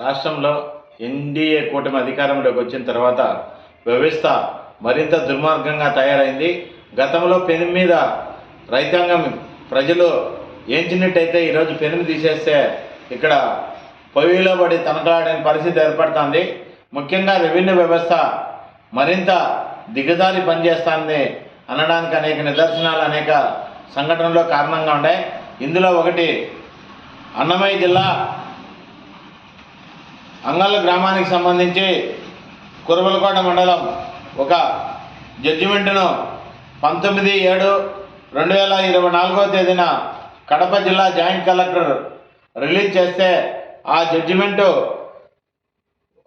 రాష్ట్రంలో ఎన్డీఏ కూటమి అధికారంలోకి వచ్చిన తర్వాత వ్యవస్థ మరింత దుర్మార్గంగా తయారైంది. గతంలో పెను మీద రైతాంగం ప్రజలు ఏంచినట్టయితే ఈరోజు పెనుము తీసేస్తే ఇక్కడ పొయ్యిలో పడి తనకలాడని పరిస్థితి ఏర్పడుతుంది. ముఖ్యంగా రెవెన్యూ వ్యవస్థ మరింత దిగజారి పనిచేస్తుంది అనడానికి అనేక నిదర్శనాలు అనేక సంఘటనలు కారణంగా ఉన్నాయి. ఇందులో ఒకటి అన్నమయ్య జిల్లా అంగళ్ళ గ్రామానికి సంబంధించి కురవలకోట మండలం ఒక జడ్జిమెంటును పంతొమ్మిది ఏడు రెండు వేల ఇరవై నాలుగో తేదీన కడప జిల్లా జాయింట్ కలెక్టర్ రిలీజ్ చేస్తే ఆ జడ్జిమెంటు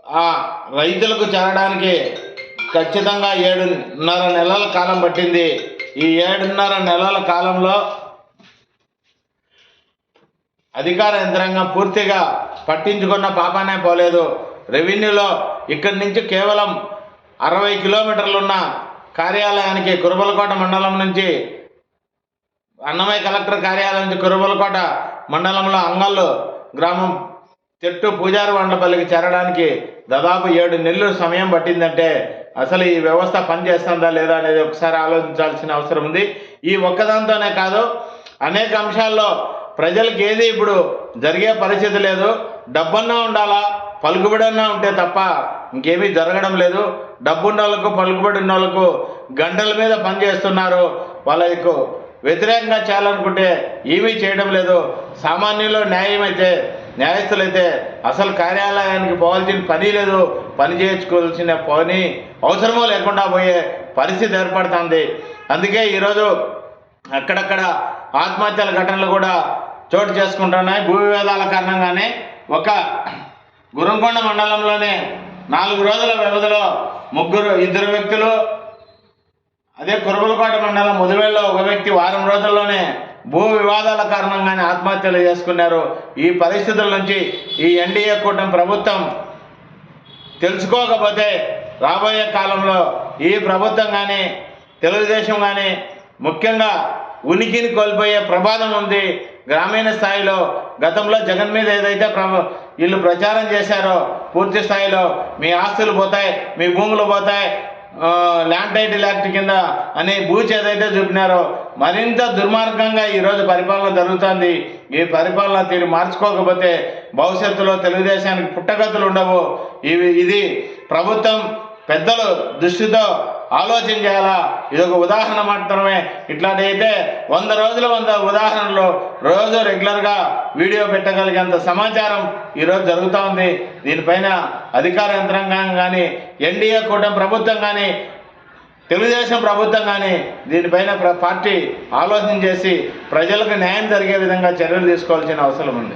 ఆ రైతులకు చేరడానికి ఖచ్చితంగా ఏడున్నర నెలల కాలం పట్టింది. ఈ ఏడున్నర నెలల కాలంలో అధికార యంత్రాంగం పూర్తిగా పట్టించుకున్న పాపానే పోలేదు. రెవెన్యూలో ఇక్కడి నుంచి కేవలం అరవై కిలోమీటర్లు ఉన్న కార్యాలయానికి కురబలకోట మండలం నుంచి అన్నమయ్య కలెక్టర్ కార్యాలయం నుంచి కురబలకోట మండలంలో అంగల్లు గ్రామం చెట్టు పూజారి వండపల్లికి చేరడానికి దాదాపు ఏడు నెలలు సమయం పట్టిందంటే అసలు ఈ వ్యవస్థ పనిచేస్తుందా లేదా అనేది ఒకసారి ఆలోచించాల్సిన అవసరం ఉంది. ఈ ఒక్కదాంతోనే కాదు అనేక అంశాల్లో ప్రజలకు ఏది ఇప్పుడు జరిగే పరిస్థితి లేదు. డబ్బన్నా ఉండాలా? పలుకుబడన్నా ఉంటే తప్ప ఇంకేమీ జరగడం లేదు. డబ్బున్న వాళ్ళకు పలుకుబడి ఉన్న వాళ్ళకు గంటల మీద పనిచేస్తున్నారు. వాళ్ళకు వ్యతిరేకంగా చేయాలనుకుంటే ఏమీ చేయడం లేదు. సామాన్యులు న్యాయమైతే న్యాయస్థులైతే అసలు కార్యాలయానికి పోవాల్సిన పని లేదు. పని చేయించుకోవాల్సిన పని అవసరమో లేకుండా పోయే పరిస్థితి ఏర్పడుతుంది. అందుకే ఈరోజు అక్కడక్కడ ఆత్మహత్యల ఘటనలు కూడా చోటు చేసుకుంటున్నాయి. భూ వివాదాల కారణంగానే ఒక గురంకొండ మండలంలోనే నాలుగు రోజుల వ్యవధిలో ముగ్గురు ఇద్దరు వ్యక్తులు అదే కురబలకోట మండలం ముదివేల్లో ఒక వ్యక్తి వారం రోజుల్లోనే భూ వివాదాల కారణంగానే ఆత్మహత్యలు చేసుకున్నారు. ఈ పరిస్థితుల నుంచి ఈ ఎన్డీఏ కూటమి ప్రభుత్వం తెలుసుకోకపోతే రాబోయే కాలంలో ఈ ప్రభుత్వం కానీ తెలుగుదేశం కానీ ముఖ్యంగా ఉనికిని కోల్పోయే ప్రమాదం ఉంది. గ్రామీణ స్థాయిలో గతంలో జగన్ మీద ఏదైతే ప్ర వీళ్ళు ప్రచారం చేశారో పూర్తి స్థాయిలో మీ ఆస్తులు పోతాయి మీ భూములు పోతాయి ల్యాండ్ టైటిల్ యాక్ట్ కింద అనే బూచ్ ఏదైతే చూపినారో మరింత దుర్మార్గంగా ఈరోజు పరిపాలన జరుగుతుంది. ఈ పరిపాలన తీరు మార్చుకోకపోతే భవిష్యత్తులో తెలుగుదేశానికి పుట్టగతులు ఉండవు. ఇవి ఇది ప్రభుత్వం పెద్దలు దృష్టితో ఆలోచన చేయాలా? ఇది ఒక ఉదాహరణ మాత్రమే. ఇట్లాంటి అయితే వంద రోజుల వంద ఉదాహరణలు రోజు రెగ్యులర్గా వీడియో పెట్టగలిగేంత సమాచారం ఈరోజు జరుగుతూ ఉంది. దీనిపైన అధికార యంత్రాంగం కానీ ఎన్డీఏ కూటమి ప్రభుత్వం కానీ తెలుగుదేశం ప్రభుత్వం కానీ దీనిపైన ప్ర- పార్టీ ఆలోచన చేసి ప్రజలకు న్యాయం జరిగే విధంగా చర్యలు తీసుకోవాల్సిన అవసరం ఉంది.